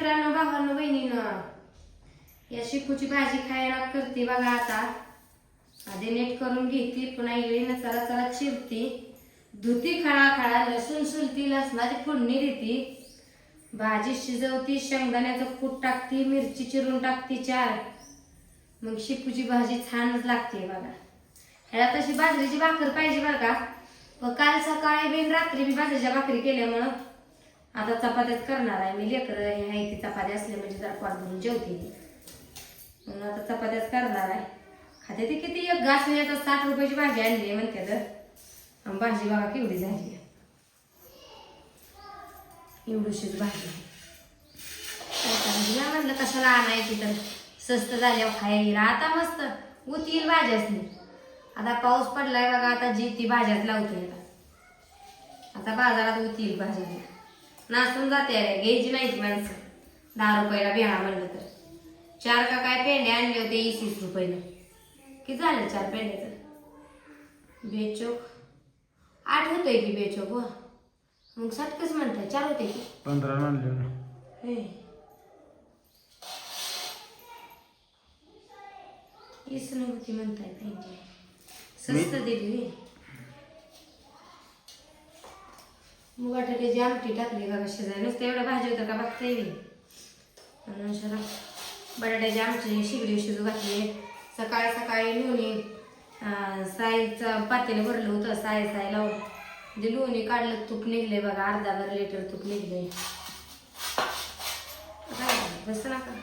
मित्रांनो भावांनो बहिणीनं या शिकूची भाजी खायला करते बघा आता. आधी नीट करून घेते पुन्हा इळीनं चला चला चिरती. धुती खळा खळा लसूण सुलती लसणाची फोडणी देते. भाजी शिजवती शेंगदाण्याचं कूट टाकते मिरची चिरून टाकते चार. मग शिपूची भाजी छानच लागते बघा. ह्याला तशी बाजरीची भाकर पाहिजे बघा व काल सकाळी बिन रात्री मी बाजरीच्या भाकरी केल्यामुळं आता चपात्याच करणार आहे. मी लेकर हे आहे ती चपाती असले म्हणजे जरा पोट भरून जेवते. म्हणून आता चपात्याच करणार आहे. खाते ते किती? एक घास नाही आता साठ रुपयाची भाजी आणली म्हणते तर. भाजी बघा केवढी झाली एवढीशीच भाजी आहे. म्हणलं कशाला आणायची तर? स्वस्त झाल्यावर खायला येईल आता मस्त. उतील भाज्याच नाही आता पाऊस पडलाय बघा आता जी ती भाज्यात लावते. आता आता बाजारात उतील भाज्या नासून जाते अरे घ्यायची नाही ती माणसं. दहा रुपयाला बिहा म्हणलं तर. चार का काय पेंडे आणले होते वीस रुपयाला. किती झालं चार पेंड्याचं? बेचोक. आठ होतोय की बेचोक हो. मग साठ कसं म्हणताय चार होते की? पंधरा आणले ना हे. वीस नव्हती म्हणताय पेंडे स्वस्त दिली बटाट्याची आमटी टाकली बघा शिजाय नुसतं एवढं भाजी होतं का बघता येईल आणि बटाट्याची आमटी शिगडी शिजू घातली. सकाळ सकाळी लोणी साईचं पातेलं भरलं होतं साय साय लावून. ते लोणी काढलं तूप निघले बघा अर्धा भर लिटर तूप निघले बस नका.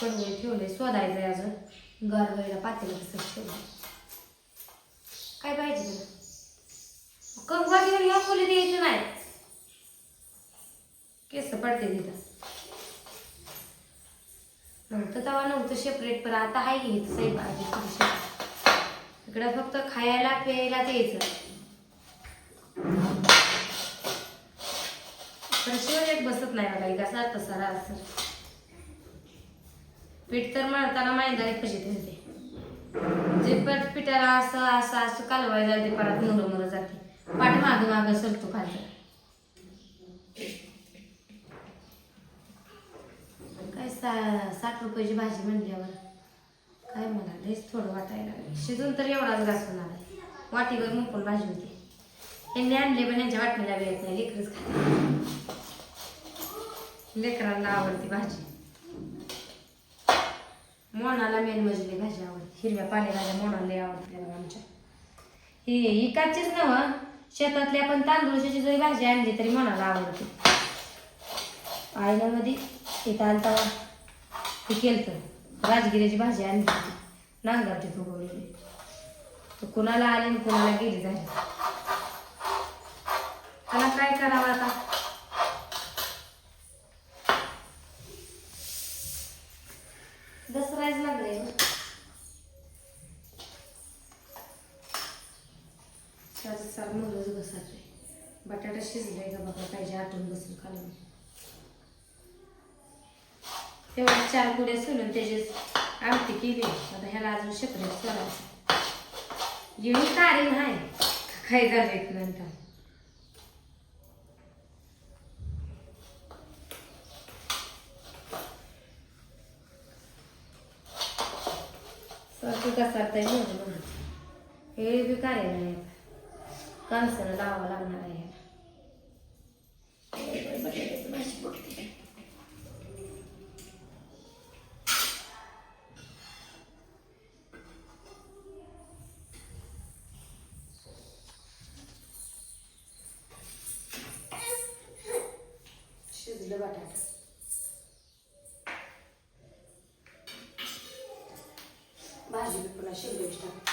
कडवळी ठेवले शोधायचंय अजून. गारवायला पातेलं कसं ठेवलं काय पाहिजे तुला? कंगवा घेऊन या खोली द्यायचं नाही. केस पडते तिथं. नव्हतं तवा नव्हतं सेपरेट पण आता आहे की इथं सही भाजी इकडं फक्त खायला प्यायला द्यायचं पण शिवाय एक बसत नाही बघा एक असा तसा असं पीठ तर मळताना मैदानी कशी होते जे पट पिठाला असं असं असं कालवायला ते परत मुलं मुलं जाते. पाठ माग माग सरतो खालचं. काय सा साठ रुपयाची भाजी म्हणल्यावर? काय मला लयच थोडं वाटायला शिजून तर एवढाच घास होणार वाटीवर मुकून भाजी होती. यांनी आणले पण यांच्या वाटणीला वेळ नाही. लेकरच खाते लेकरांना आवडती भाजी. मोनाला मेन मजली भाजी आवडते. हिरव्या पालेभाज्या मोनाला आवडते बघा आमच्या. ही इकाचीच नव हो. शेतातली आपण तांदूळची जरी भाजी आणली तरी मोनाला आवडते. आईला मध्ये इथं आणता हे केलं राजगिऱ्याची भाजी आणली होती. नांगावची फुगवलेली. तर कुणाला आली आणि कुणाला गेली झाली. त्याला काय करावं आता दसराच लागले त्याचं सार मुलंच घसाते बटाटा शिजलाय का बघा पाहिजे आटून बसून खालून. तेव्हा चार पुड्या सोलून त्याची आमटी केली. आता ह्याला अजून सेपरेट करायचं येऊन कारीन नाही काय झालं नंतर. सारखं कसारता म्हणून. हे बी काय नाही कांसनं लावावं लागणार आहे. भाजी शिजलं बटाटा. भाजी पुन्हा शिगडीच टाक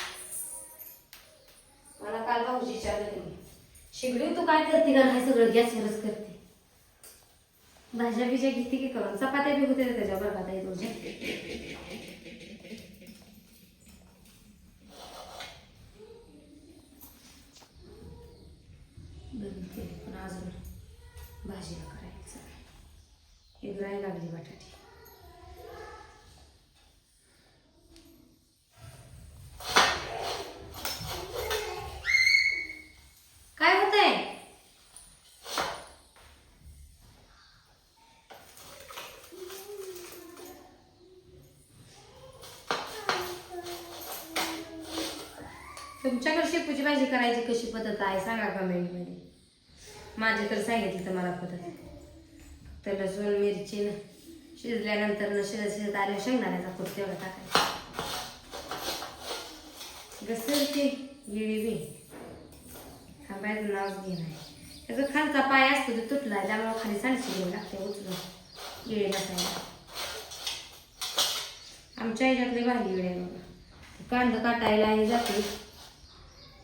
शेगडी तू काय करते का? नाही सगळं गॅसवरच करते? भाज्या बिज्या घेते की करून? चपात्या बी होते त्याच्या बरं ताई तुझ्या बरं पण अजून भाजीला करायचं एक राय लागली बटाटी काय होतंय तुमच्याकडे शेपूची भाजी करायची कशी पद्धत आहे? सांगा कमेंटमध्ये माझी तर सांगितली तर मला पद्धत. तर लसूण मिरची न शिजल्यानंतर न शिजत शिजत आल्या शेंगदाण्याचा कुट तेवढा टाकायचा. घसरते गिळी बी. हा बायचं नावच घे नाही त्याचा खालचा पाय असतो तो तुटला त्यामुळे खाली सांडशी घेऊन लागते उचलून. येळी नसायला. आमच्या ह्याच्यातले भाजी गिळे आहे बघा. कांदं कांदा काटायला हे जाते.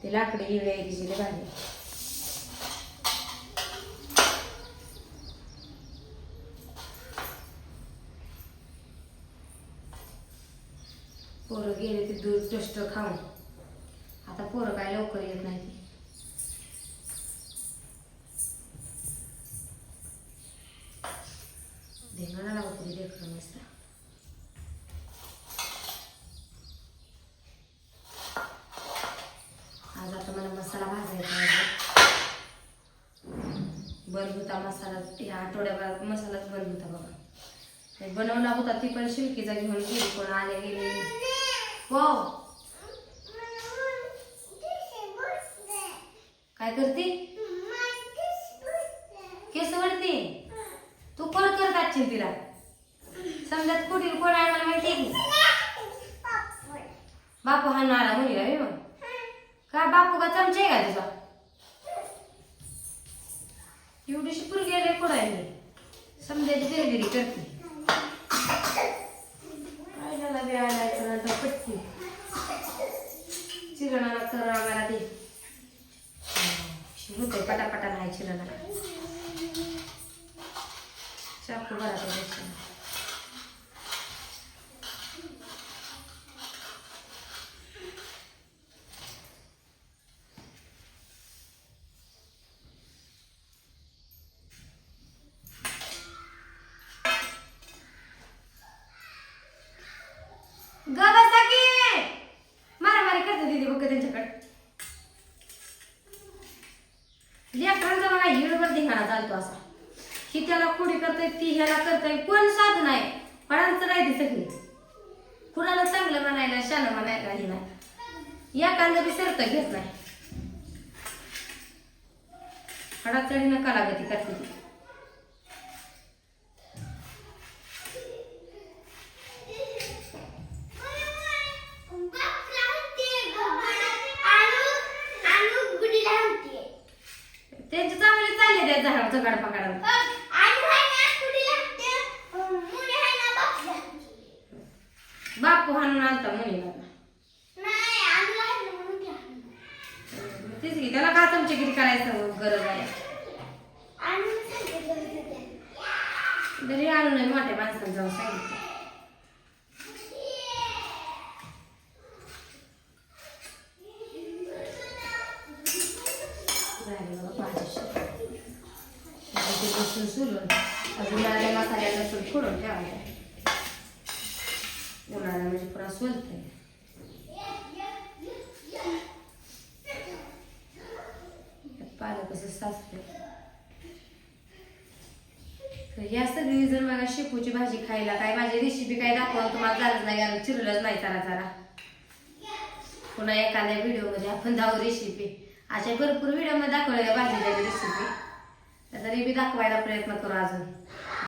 ते लाकडे गिळे आहे तिचे भाजी पोरं गेले ते दूध टोस्ट खाऊन. आता पोरं काय लवकर येत नाही होता मसाला या आठवड्याभरात मसालाच बंद होता बघा. बनवला होता ती पण शिल्कीचा घेऊन गेली कोण आले गेले हो काय करते? केस वरते तू कोण करत आजची तिला? समजत कुठे कोण आहे मला माहिती आहे की? बापू हा नारा मुलीला मग का बापू का चमचे का तुझा? एवढीशी पुरगी आले कुठं आहे मी समजायची गिरगिरी करते काय झाला बे आलायचं नंतर पटकी चिरणाला कर आम्हाला ते होते पटापटा नाही चिरणाला चाकू बरा तो गबसा की. मारामारी करते दीदी बघ त्यांच्याकडे. लेकरांचा मला हिडवर धिंगाणा चालतो असा. ही त्याला कुडी करते ती ह्याला करते कोण साध नाही फळांचं नाही ती सगळी कुणाला चांगलं म्हणायला शान म्हणायला हे नाही. या कांदा बी सरत घेत नाही. हडाचडी नका लागती करते ती चांगले चालले त्या झाड झगाड पकडायला बापू हाणून आणता मुलीला. तेच की त्याला का चमचेगिरी करायचं गरज आहे? तरी आणू नये मोठ्या माणसाला जाऊन सांगितलं. झाली बाबा लसूण सोलून अजून आल्या मसाल्या लसूण फोडून ठेवायचं उन्हाळा म्हणजे पुरा सोलते पालक कसं साचते या सगळी जर मला शेपूची भाजी खायला काय माझी रेसिपी काय दाखवा तुम्हाला झालंच नाही कारण चिरलंच नाही जरा जरा पुन्हा एखाद्या व्हिडिओमध्ये आपण जाऊ रेसिपी अशा भरपूर व्हिडिओमध्ये दाखवल्या भाजीच्या रेसिपी तरी बी दाखवायला प्रयत्न करू अजून.